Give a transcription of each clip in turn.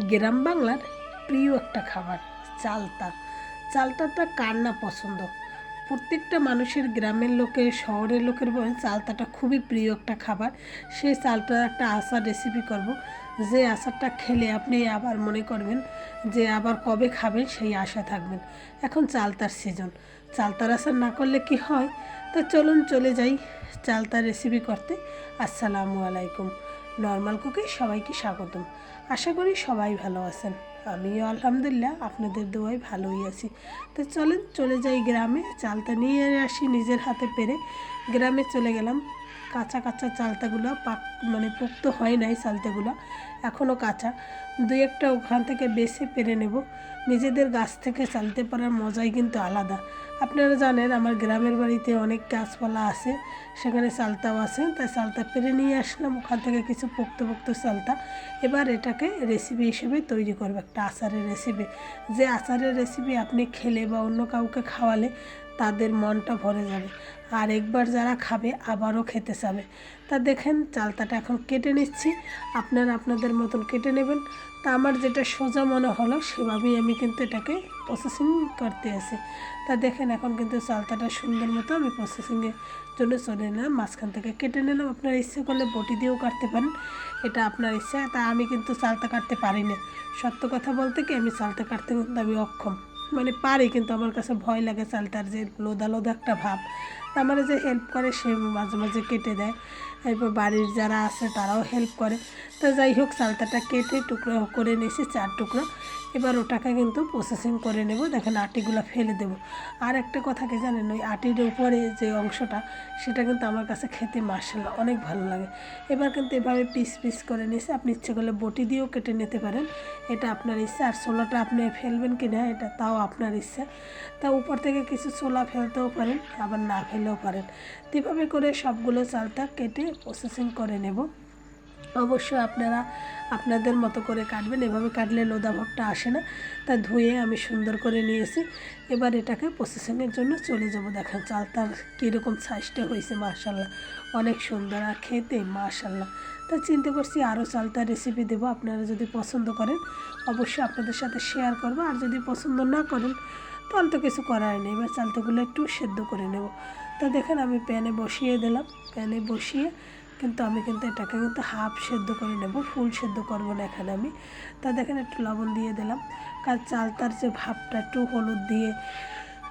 গ্রাম বাংলার প্রিয় একটা খাবার, চালতা। চালতাটা কার না পছন্দ? প্রত্যেকটা মানুষের গ্রামের লোকের, শহরের লোকের চালতাটা খুবই প্রিয় একটা খাবার। সেই চালটার একটা আচার রেসিপি করব। যে আচারটা খেলে আপনি আবার মনে করবেন যে আবার কবে খাবেন সেই আশা থাকবেন। এখন চালতার সিজন চালতার আচার না করলে কি হয়? তো চলুন চলে যাই চালতার রেসিপি করতে। আসসালামু আলাইকুম। নর্মাল কুকে সবাইকে স্বাগতম। আশা করি সবাই ভালো আছেন। আমিও আলহামদুলিল্লাহ আপনাদের দোয়ায় ভালোই আছি। তো চলেন, চলে যাই গ্রামে। চালটা নিয়ে আসি নিজের হাতে পেরে। গ্রামে চলে গেলাম। কাঁচা কাঁচা চালতাগুলো পাক মানে পোক্ত হয় নাই চালতাগুলো এখনও কাঁচা। দুই একটা ওখান থেকে বেছে পেরে নেব। নিজেদের গাছ থেকে চালতে পারার মজাই কিন্তু আলাদা। আপনারা জানেন, আমার গ্রামের বাড়িতে অনেক গাছপালা আছে, সেখানে চালতাও আছে। তাই চালতা পেরে নিয়ে আসলাম, ওখান থেকে কিছু পোক্ত পোক্ত চালতা। এবার এটাকে রেসিপি হিসেবে তৈরি করব, একটা আচারের রেসিপি যে আচারের রেসিপি আপনি খেলে বা অন্য কাউকে খাওয়ালে তাদের মনটা ভরে যাবে। আর একবার যারা খাবে, আবারও খেতে চাবে। তা দেখেন, চালতাটা এখন কেটে নিচ্ছি। আপনারা আপনাদের মতন কেটে নেবেন। তা আমার যেটা সোজা মনে হলো, সেভাবেই আমি কিন্তু এটাকে প্রসেসিং করতে আসি তা দেখেন, এখন কিন্তু চালতাটা সুন্দর মতো আমি প্রসেসিংয়ের জন্য চলে নিলাম মাঝখান থেকে কেটে নিলাম। আপনার ইচ্ছে করলে বটি দিয়েও কাটতে পারেন। এটা আপনার ইচ্ছা। তা আমি কিন্তু চালতা কাটতে পারি না। সত্য কথা বলতে কি, আমি চালতা কাটতে কিন্তু আমি অক্ষম। মানে পারি, কিন্তু আমার কাছে ভয় লাগে চালতার যে লোদা লোদা একটা ভাব। আমার যে হেল্প করে, সে মাঝে মাঝে কেটে দেয়। এরপর বাড়ির যারা আছে, তারাও হেল্প করে। তো যাই হোক চালতাটা কেটে টুকরো করে নিয়েছি, চার টুকরো। এবার ওটাকে কিন্তু প্রসেসিং করে নেব। দেখেন আটিগুলো ফেলে দেব। আর একটা কথা কি জানেন? ওই আটির উপরে যে অংশটা, সেটা কিন্তু আমার কাছে খেতে মার্শাল অনেক ভালো লাগে। এবার কিন্তু এভাবে পিস পিস করে নিয়েছি। আপনি ইচ্ছে করলে বটি দিয়েও কেটে নিতে পারেন। এটা আপনার ইচ্ছা। আর ছোলাটা আপনি ফেলবেন কি না এটা তাও আপনার ইচ্ছা। তা উপর থেকে কিছু ছোলা ফেলতেও পারেন, আবার না ফেলেও পারেন। তো এভাবে করে সবগুলো চালটা কেটে প্রসেসিং করে নেব। অবশ্যই আপনারা আপনাদের মতো করে কাটবেন। এভাবে কাটলে লোদা ভাবটা আসে না। তা ধুয়ে আমি সুন্দর করে নিয়েছি। এবার এটাকে প্রসেসিংয়ের জন্য চলে যাব। দেখেন চালতার কীরকম সাইজটা হয়েছে মার্শাল্লাহ অনেক সুন্দর আর খেতে মার্শাল্লাহ তা চিন্তা করছি আরও চালতার রেসিপি দেবো। আপনারা যদি পছন্দ করেন, অবশ্যই আপনাদের সাথে শেয়ার করব। আর যদি পছন্দ না করেন, তাহলে তো কিছু করার নেই। এবার চালতাগুলো একটু সেদ্ধ করে নেব। তা দেখেন আমি প্যানে বসিয়ে দিলাম। প্যানে বসিয়ে কিন্তু আমি কিন্তু এটাকে কিন্তু হাফ সেদ্ধ করে নেব, ফুল সেদ্ধ করব না এখানে আমি। তা দেখেন একটু লবণ দিয়ে দিলাম। কার চালতার যে ভাবটা একটু হলুদ দিয়ে,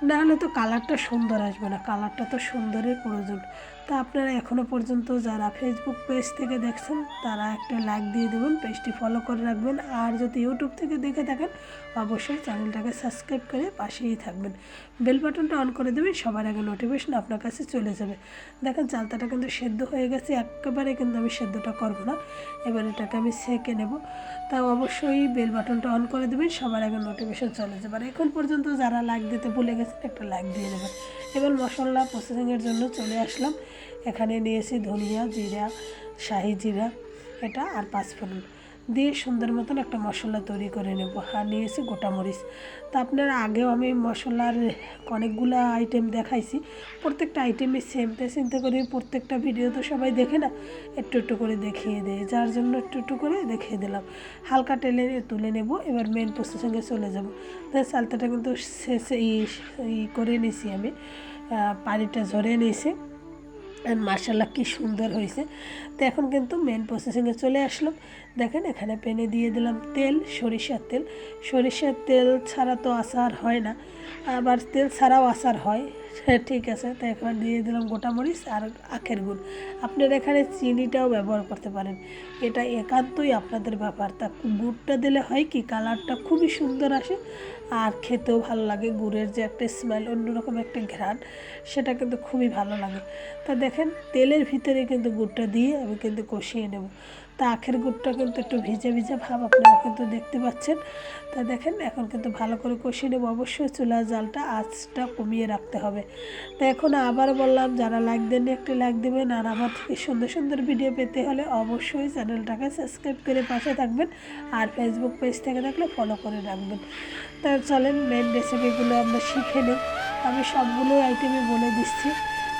না হলে তো কালারটা সুন্দর আসবে না, কালারটা তো সুন্দরের প্রয়োজন। তা আপনারা এখনও পর্যন্ত যারা ফেসবুক পেজ থেকে দেখছেন, তারা একটা লাইক দিয়ে দেবেন পেজটি ফলো করে রাখবেন। আর যদি ইউটিউব থেকে দেখে থাকেন অবশ্যই চ্যানেলটাকে সাবস্ক্রাইব করে পাশেই থাকবেন। বেল বাটনটা অন করে দেবেন, সবার আগে নোটিফিকেশন আপনার কাছে চলে যাবে। দেখেন চালতাটা কিন্তু সেদ্ধ হয়ে গেছে, একেবারে কিন্তু আমি সেদ্ধটা করব না। এবার এটাকে আমি সেকে নেব। তা অবশ্যই বেল বাটনটা অন করে দেবেন, সবার আগে নোটিফিকেশন চলে যাবে। আর এখন পর্যন্ত যারা লাইক দিতে ভুলে গেছেন, একটা লাইক দিয়ে দেবেন এবার মশলা প্রসেসিংয়ের জন্য চলে আসলাম। এখানে নিয়েছি ধনিয়া, জিরা, শাহি জিরা, এটা আর পাঁচফোড়ন। দিয়ে সুন্দর মতন একটা মশলা তৈরি করে নেব। আর নিয়েছি গোটা মরিচ। তা আপনারা আগেও আমি মশলার অনেকগুলো আইটেম দেখাইছি। প্রত্যেকটা আইটেমই সেম তাই চিন্তা করি প্রত্যেকটা ভিডিও তো সবাই দেখে না, একটু একটু করে দেখিয়ে দেয়। যার জন্য একটু একটু করে দেখিয়ে দিলাম। হালকা টেলে তুলে নেব, এবার মেন প্রসেসিংয়ে চলে যাব। তাই চালতাটা কিন্তু শেষে ই করে নিয়েছি আমি। পানিটা ঝরে নিয়েছি। আর মার্শাল্লাহ কী সুন্দর হয়েছে। তো এখন কিন্তু মেন প্রসেসিংয়ে চলে আসলাম। দেখেন, এখানে পেনে দিয়ে দিলাম তেল, সরিষার তেল। সরিষার তেল ছাড়া তো আচার হয় না। আবার তেল ছাড়াও আচার হয়। ঠিক আছে। তো এখানে দিয়ে দিলাম গোটা মরিচ আর আখের গুড়। আপনারা এখানে চিনিটাও ব্যবহার করতে পারেন। এটা একান্তই আপনাদের ব্যাপার। তা গুড়টা দিলে হয় কি কালারটা খুবই সুন্দর আসে। আর খেতেও ভালো লাগে, গুড়ের যে একটা স্মেল অন্যরকম একটা ঘ্রাণ, সেটা কিন্তু খুবই ভালো লাগে। তা দেখেন, তেলের ভিতরে কিন্তু গুড়টা দিয়ে আমি কিন্তু কষিয়ে নেব। তা আখের গুড়টা কিন্তু একটু ভিজে ভিজে ভাব, আপনারা কিন্তু দেখতে পাচ্ছেন। তা দেখেন, এখন কিন্তু ভালো করে কষিয়ে নেব। অবশ্যই চুলার জালটা আঁচটা কমিয়ে রাখতে হবে। তা এখন আবার বললাম, যারা লাইক দেন একটু লাইক দেবেন, আর আমার থেকে সুন্দর সুন্দর ভিডিও পেতে হলে অবশ্যই চ্যানেলটাকে সাবস্ক্রাইব করে পাশে থাকবেন, আর ফেসবুক পেজ থেকে থাকলে ফলো করে রাখবেন। তা চলেন মেন রেসিপিগুলো আমরা শিখে নিই। আমি সবগুলো আইটেমই বলে দিচ্ছি।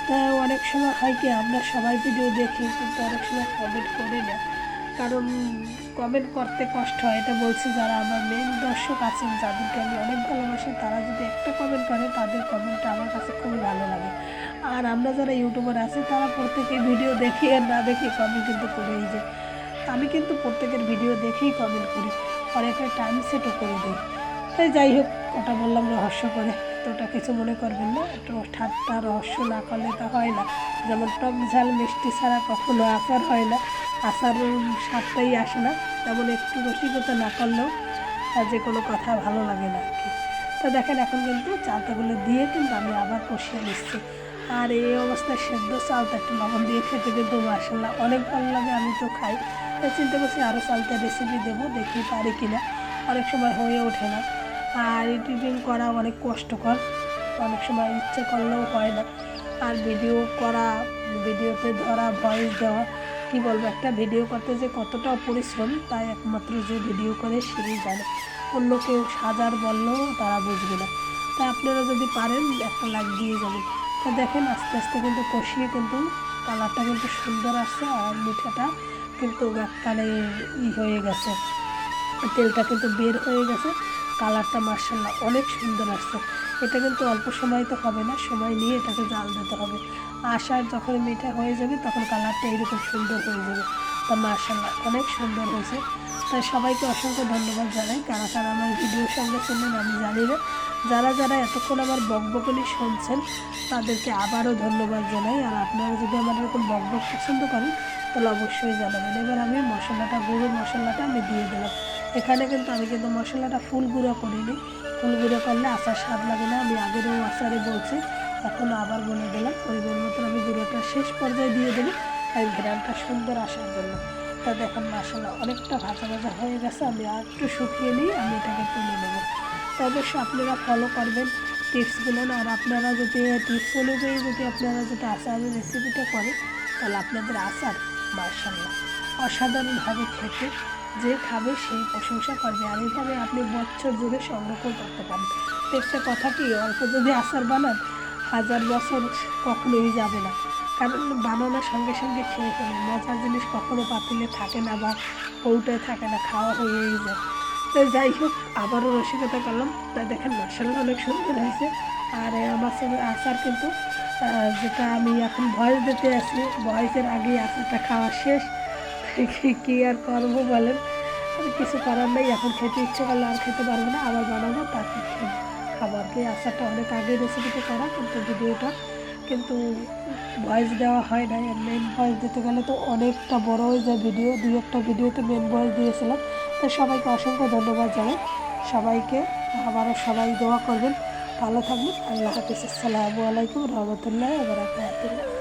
তা অনেক সময় হয় কি, আমরা সবাই ভিডিও দেখি, কিন্তু অনেক সময় কমেন্ট করি না। কারণ কমেন্ট করতে কষ্ট হয়, এটা বলছি যারা আমার মেন দর্শক আছেন, যাদেরকে আমি অনেক ভালোবাসি, তারা যদি একটা কমেন্ট করে, তাদের কমেন্টটা আমার কাছে খুবই ভালো লাগে। আর আমরা যারা ইউটিউবার আছি, তারা প্রত্যেকে ভিডিও দেখি আর না দেখি কমেন্ট কিন্তু করেই যায় আমি কিন্তু প্রত্যেকের ভিডিও দেখেই কমেন্ট করি। অনেকের টাইম সেটও করে দিই। তাই যাই হোক, ওটা বললাম রহস্য করে। তো ওটা কিছু মনে করবেন না। একটু ঠাট্টা রহস্য না করলে তো হয় না। যেমন টক ঝাল মিষ্টি ছাড়া কখনো আচার হয় না। আচার স্বাদটাই আসে না। তেমন একটু রসিকতা না করলেও যে কোনো কথা ভালো লাগে না আর কি। তো দেখেন, এখন কিন্তু চালতাগুলো দিয়ে কিন্তু আমি আবার কষিয়ে নিচ্ছি। আর এই অবস্থায় সেদ্ধ চালটা একটু লবণ দিয়ে খেতে কিন্তু মাসাল্লাহ অনেক ভালো লাগে, আমি তো খাই। তাই চিন্তা করছি আরও চালটা রেসিপি দেবো, দেখি পারি কি না অনেক সময় হয়ে ওঠে না। আর এডিটিং করা অনেক কষ্টকর, অনেক সময় ইচ্ছে করলেও হয় না। আর ভিডিও করা ভিডিওতে ধরা ভয়েস দেওয়া কি বলব, একটা ভিডিও করতে যে কতটা পরিশ্রম তাই একমাত্র যে ভিডিও করে সেই জানে। অন্য কেউ সাজার বললেও তারা বুঝবে না। তা আপনারা যদি পারেন, একটা লাইক দিয়ে যাবেন তা দেখেন, আস্তে আস্তে কিন্তু কষিয়ে কিন্তু কালারটা কিন্তু সুন্দর আসছে আর মিঠাটা কিন্তু এককালে ই হয়ে গেছে। তেলটা কিন্তু বের হয়ে গেছে। কালারটা মার্শাল্লাহ অনেক সুন্দর আসছে। এটা কিন্তু অল্প সময় তো হবে না, সময় নিয়ে এটাকে জাল দিতে হবে। আসার যখন মিঠা হয়ে যাবে, তখন কালারটা এরকম সুন্দর হয়ে যাবে। তা মার্শাল্লাহ অনেক সুন্দর হয়েছে। তাই সবাইকে অসংখ্য ধন্যবাদ জানাই। কারা কারা আমার ভিডিওর সঙ্গে শুনলেন আমি জানি না। যারা যারা এতক্ষণ আমার বকবকনি শুনছেন, তাদেরকে আবারও ধন্যবাদ জানাই। আর আপনারা যদি আমার এরকম বকবক পছন্দ করেন, তাহলে অবশ্যই জানাবেন। এবার আমি মশলাটা, গুঁড়ো মশলাটা আমি দিয়ে দিলাম। এখানে কিন্তু আমি কিন্তু মশলাটা ফুল গুঁড়ো করিনি। ফুল গুঁড়ো করলে আচার স্বাদ লাগে না। আমি আগেরও আচারে বলছি এখন আবার বলে দিলাম পরিমাণ মতন আমি গুঁড়োটা শেষ পর্যায়ে দিয়ে দেবো আর ঘ্রানটা সুন্দর আসার জন্য। তা দেখেন মশলা অনেকটা ভাজা ভাজা হয়ে গেছে, আমি আর একটু শুকিয়ে নিই, আমি এটাকে তুলে নেব। তো অবশ্যই আপনারা ফলো করবেন টিপসগুলো আর আপনারা যদি টিপস অনুযায়ী যদি আপনারা যদি আচারের রেসিপিটা করেন, তাহলে আপনাদের আচার মার্শাল্লাহ অসাধারণভাবে খেতে, যে খাবে সেই প্রশংসা করবে, আর এইভাবে আপনি বছর জুড়ে সংরক্ষণ করতে পারেন। তো একটা কথা কি, অল্প যদি আচার বানান হাজার বছর কখনোই যাবে না। কারণ বানানোর সঙ্গে সঙ্গে খেয়ে ফেলে। মজার জিনিস কখনো পাতিলে থাকে না বা কৌটায় থাকে না, খাওয়া হয়েই যায়। তো যাই হোক, আবারও রসিকতা করলাম। তা দেখেন মশলা অনেক সুন্দর হয়েছে। আর আমার সঙ্গে আচার কিন্তু যেটা আমি এখন ভয়েস দিতে আছি, ভয়েসের আগেই আচারটা খাওয়া শেষ। কি আর করব বলেন? কিছু করার নেই, এখন খেতে ইচ্ছে করলে আর খেতে পারব না, আবার বানাবো, তারপর খেয়ে খাব আর কি অনেক আগে রেসিপিতে করা, কিন্তু ভিডিওটা কিন্তু ভয়েস দেওয়া হয় নাই আর মেন ভয়েস দিতে গেলে তো অনেকটা বড় হয়ে যায় ভিডিও দু একটা ভিডিওতে মেন ভয়েস দিয়েছিলাম। তো সবাইকে অসংখ্য ধন্যবাদ জানাই। সবাইকে আবারও সবাই দোয়া করবেন। ভালো থাকবেন। আল্লাহ হাফিজ। আসসালামু আলাইকুম রহমতুল্লাহ বারাকাতুল্লাহ